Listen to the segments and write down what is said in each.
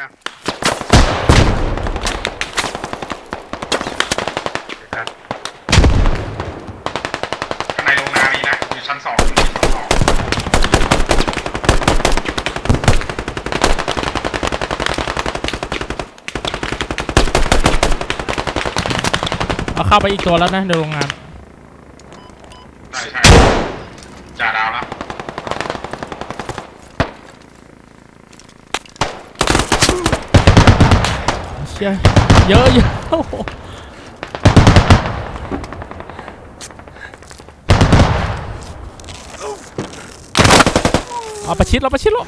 นะข้างในโรงงานนี้นะ อยู่ชั้นสองอยู่ชั้นสองเอาเข้าไปอีกตัวแล้วนะในโรงงาน ใช่ใช่จ่าดาวแล้ว เชี่ยเยอะเยอะโอ้โหเอาประชิดเราประชิดเรา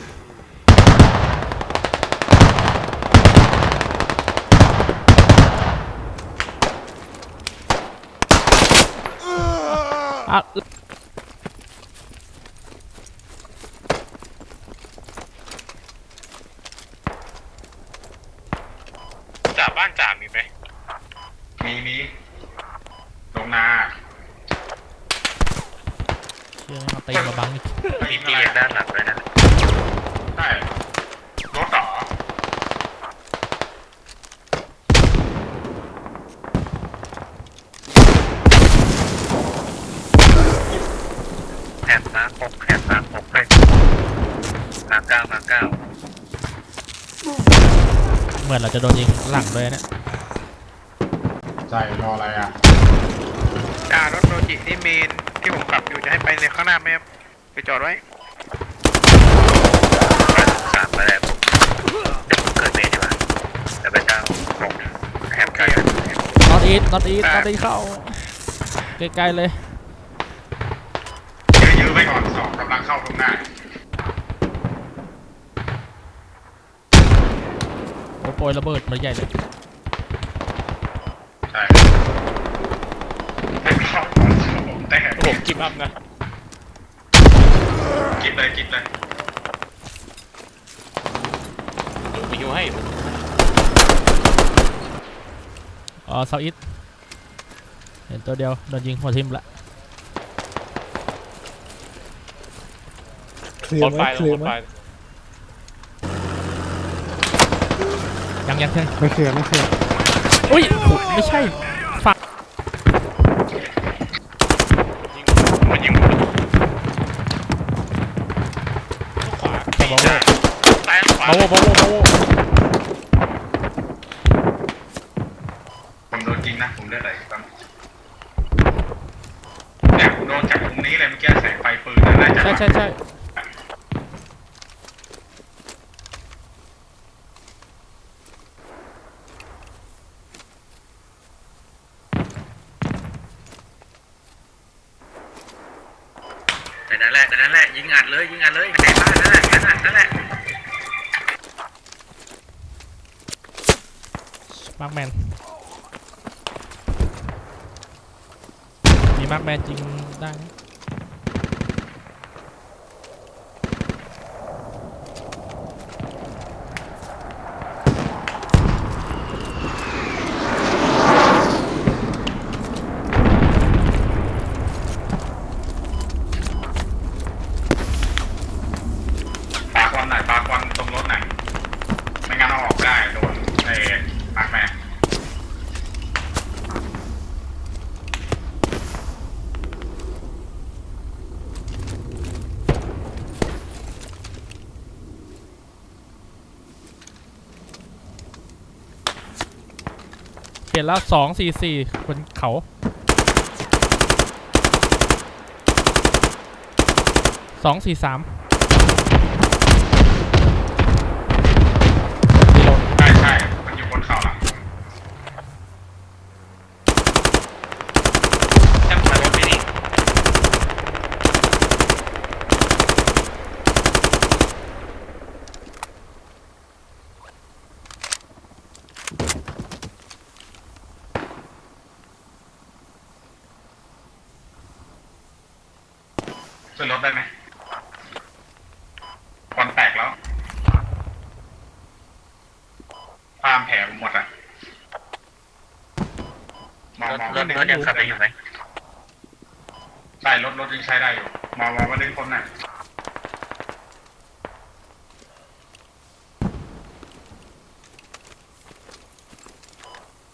อะ จ่าบ้านจ่า มีไหมมีมีโรงนาเชี่ยมาตีมาบังอีกมีตีนด้านหลังด้วยนะใช่รถต่อแถบมาหกแถบมาหกเลยมาเก้ามาเก้าเหมือนเราจะโดนยิงหลังเลยเนี่ย ใช่รออะไรอะจ่ารถโรจินี่เมนที่ผมขับอยู่จะให้ไปในข้างหน้าไหมครับไปจอดไว้สามมาแล้วเดี๋ยวผมเกิดเมนดีกว่าแต่ไปเก้าหกแถบไกลนอตอีทนอตอีทนอตอีทเข้าใกล้ๆเลยยื้อๆไปก่อนสองกำลังเข้าโรงงานโอ้โปรยระเบิดมาใหญ่เลย ใช่ให้เข้าก่อนผมแต่ ผม กิฟอัพนะกิบเลยกิบเลยเดี๋ยวไปฮิวให้อ๋อเซาอีทเห็นตัวเดียวโดนยิงหัวทิ่มละเคลียบอร์ลไหไฟมเคลียบอร์ลไหมไฟยังยังยังไม่เคลียร์ไม่เคลียร์อุ้ยไม่ใช่ฝั่ง ยิงมันยิงขวา บาโว ซ้ายขวาบาโวบาโวบาโวผมโดนยิงนะ ผมเลือดไหลตอนเนี่ยผมโดนจากมุมนี้เลยเมื่อกี้แสงไฟปืนนะน่าจะใช่ใช่ใช่แต่นั่นแหละแต่นั่นแหละยิงอัดเลยยิงอัดเลยในบ้านนั่นแหละนั่นแหละนั่นแหละ มาร์กแมนมีมาร์กแมนจริงได้นะ ปาควันหน่อยปาควันตรงรถหน่อยไม่งั้นเอาออกได้โดนไอ้มาร์คแมน เปลี่ยนแล้วสองสี่สี่บนเขาสองสี่สาม ขึ้นรถได้ไหมควันแตกแล้วฟามแผลหมดอะมองรองรถรถยังขับได้อยู่ไหมใช่รถรถยังใช้ได้อยู่มองมองว่าดึงคนน่ะ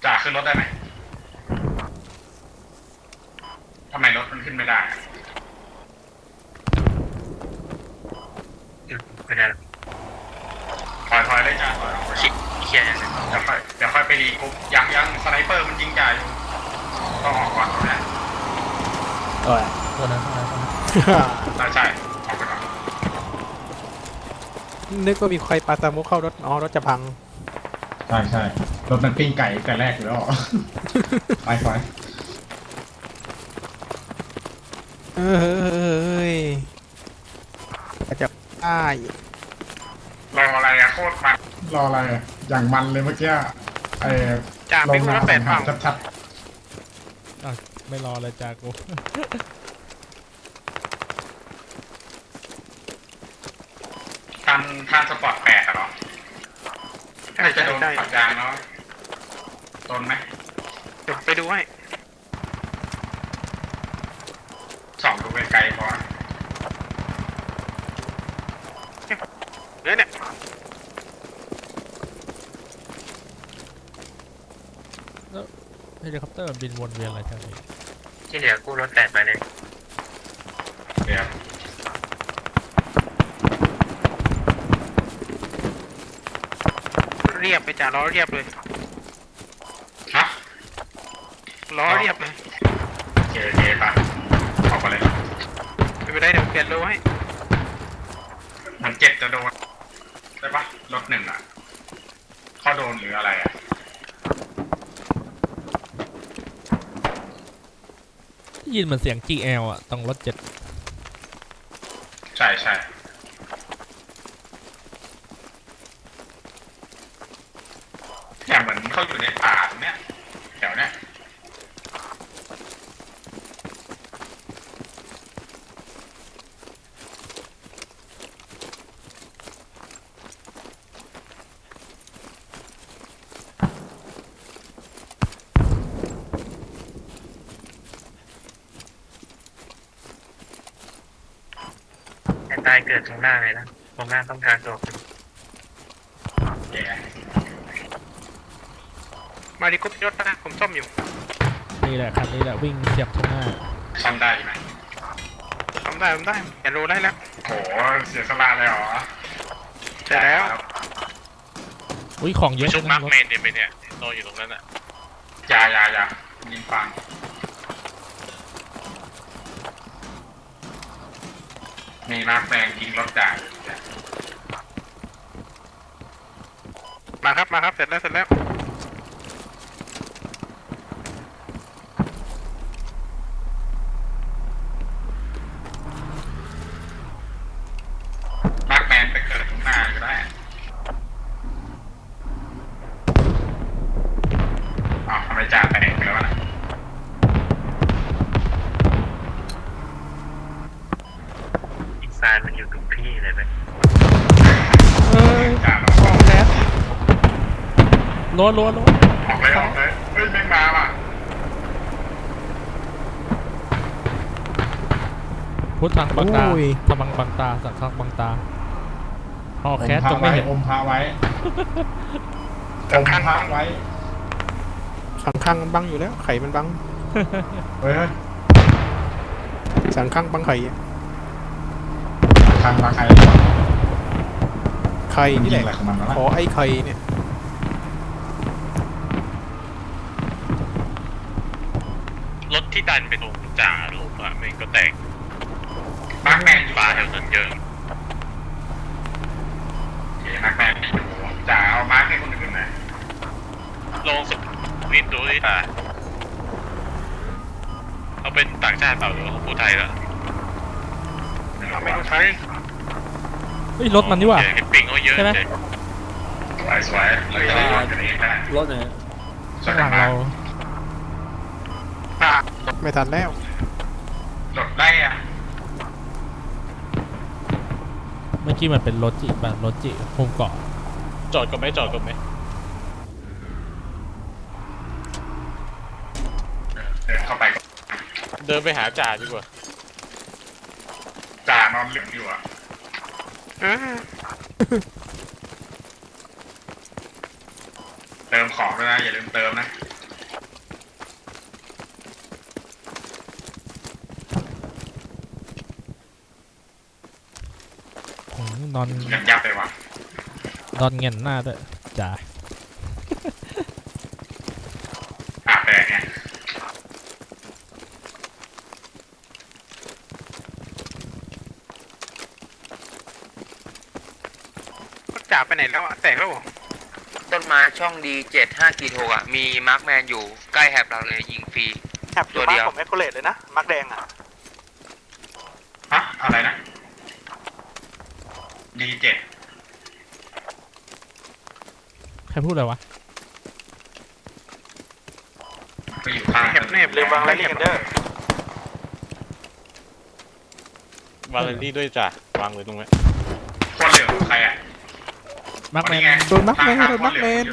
จ่าขึ้นรถได้ไหม ขี้เคียอย่างนั้นเดี๋ยวค่อยเดี๋ยวค่อยไปรีกรุ๊ปยังยังสไนเปอร์มันยิงจ่าอยู่ต้องออกก่อนนะ โอ้ย ตัวนั้นตัวนั้นตัวนั้นใช่ใช่ออกไปก่อนนึกว่ามีใครปาสมุกเข้ารถ อ๋อ รถจะพัง ใช่ใช่รถมันปิ้งไก่แต่แรกอยู่แล้วไปไปเอ้ยอาจจะได้รออะไรอะโคตรมัน รออะไรอะอย่างมันเลยเมื่อกี้ไอ้จ่าลไม่งรู้น้ำว่าแปดหัเปล่านชัดอะไม่รอเลยจากกูทันทันสปอร์ตแปดอะเหรอใช่จะโดนปัดยางเนาะโดนไหมเดี๋ยวไปดูให้ส่องดูไกลๆพอ เนี่ยเนี่ย เฮลิคอปเตอร์มันบินวนเวียนอะไรแถวนี้ที่เหลือกู้รถแปดมาเลยเดี๋ยวเรียบไปจ่าล้อเรียบเลยฮะล้อเรียบเลยโอเคโอเคปะออกไปเลยไม่เป็นไรเดี๋ยวเปลี่ยนโลให้มันเจ็บจะโดนใช่ปะรถหนึ่งอะเข้าโดนหรืออะไรอะ ยินเหมือนเสียง GL อะตรงรถเจ็ดใช่ใช่เนี่ยเหมือนเขาอยู่ในป่าตรงเนี้ยแถวเนี้ย ไอ้ตาย เกิดตรงหน้าเลยนะตรงหน้าต้องการตัวคุณแกมาดิกุ๊บยศนะผมซ่อมอยู่นี่แหละคันนี้แหละวิ่งเสียบตรงหน้าซ่อมได้ไหมทำได้ทำได้เปลี่ยนโลได้แล้วโหเสียสละเลยเหรอใช่แล้วอุ้ยของเยอะชุบนะมาร์กรถเมนเนี่ยไปเนี่ยโตอยู่ตรงนั้นอะอย่าอย่าอย่ายิงฟัง มีมาร์คแมนยิงรถจ่ายมาครับมาครับเสร็จแล้วเสร็จแล้ว มาร์คแมนไปเกิดข้างหน้าก็ได้อ้าวทำไมจ่าแตกไปแล้ววะนะ อีซานมันอยู่ทุกที่เลยไหม เอ้ย จ่าเรา ของแล้ว รถรถรถออกเลยออกเลยเฮ้ยแม่งมาว่ะพุทธังบังตาอุ้ยทำบังบังตา สังคังบังตาฮอๆแคสอจมงพระไม่ไว้เห็น อมพระไว้อมพระไว้ สังคังมันบังอยู่แล้ว ไข่มันบัง เฮ้ยเฮ้ยสังคังบังไข่อะทางมาใครไข่มันนี่ยิแหงละอะไรของมันวะขอไอ้ไข่เนี่ย รถที่ดันไปตรงจ่าลงอะมันก็แตกมาร์คแมนอยู่ปลาแถวนั้นเยอะโอเคมาร์คแมนอยู่จ่าเอามาร์คให้คนอื่นหน่อยลงสุดนิดดูดิอะเขาเป็นต่างชาติเปล่าหรือว่าเขาพูดไทยแล้วเอาไม่ต้องใช้เฮ้ยรถมันนี่หว่า เห็นปิงเขาเยอะใช่ไหมเลยสวยสวยเราจะได้รถกันเองได้รถไหนช่วข้ายงหกัลันงมาเรา ไม่ทันแล้วหลดได้อะเมื่อกี้มันเป็นรถจิแบบรถจิโฮมเกาะจอดก็ไม่จอดก็ไม่เดินเข้าไปก็เดินไปหาจ่าดีกว่าจ่านอนลึกอยู่อะเออเติมของด้วยนะอย่าลืมเติมนะ นอนยับยับไปว่ะนอนเงียนหน้าด้วยจ่าอาบแดดเนี่ยจ่าไปไหนแล้วอะแตกแล้วเหรอต้นไม้ช่องดีเจ็ดห้ากีโทอะ มีมาร์คแมนอยู่ใกล้แฮบเราเลยยิงฟรี แถบอยู่ตัวเดีบ้านยว ผมเอ็กโคเลตเลยนะมักแดงอะ ฮะอะไรนะ ดีเจ็ดใครพูดอะไรวะ ไปอยู่ข้างเห็บเน็บลืมวางไลท์กันเดอร์วางเลยที่ด้วยจ้ะวางเลยตรงนี้คนเหลือใครอะมาร์คแมนไงโดนมักแมนโดนมักแมน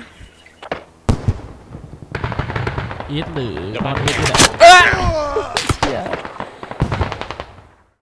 อีทหรือเดี๋ยวนมาอนอีทนี่แหละ